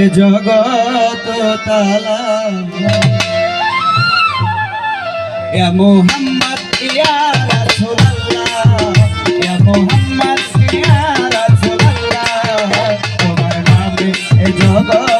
এ জগত তালা ইয়া মোহাম্মদ ইয়া রাসূলুল্লাহ। ইয়া মোহাম্মদ ইয়া রাসূলুল্লাহ। তোমার নামে এ জগত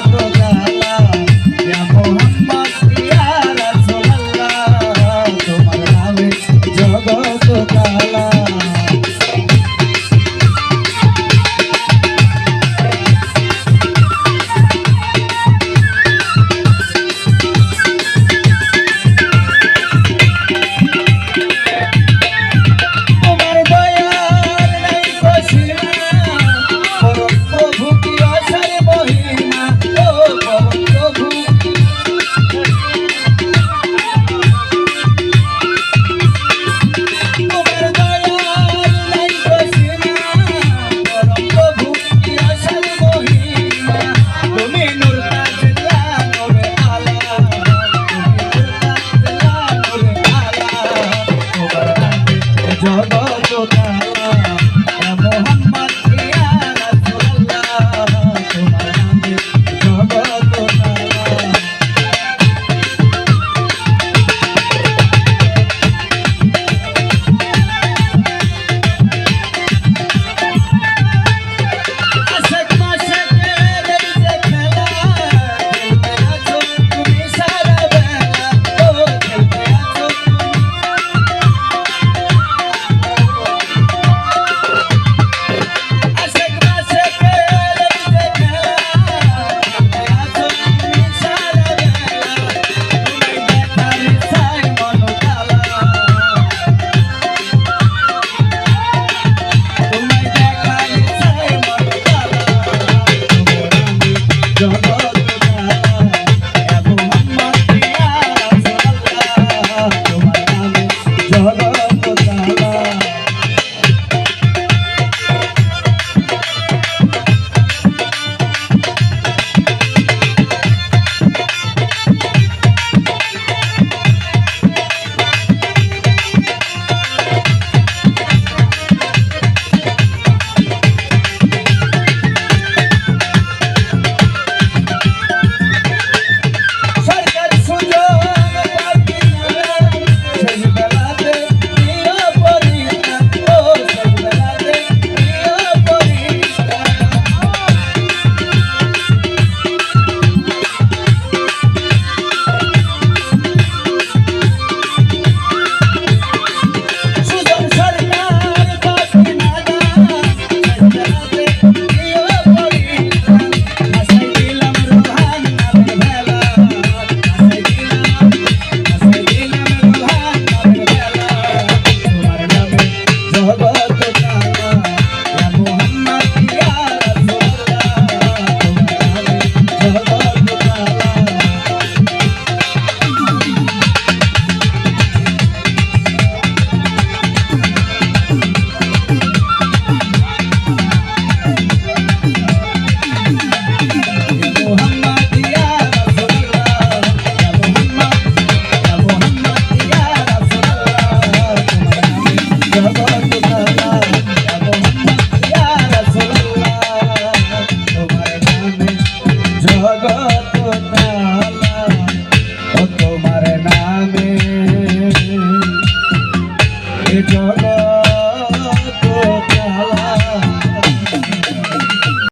जा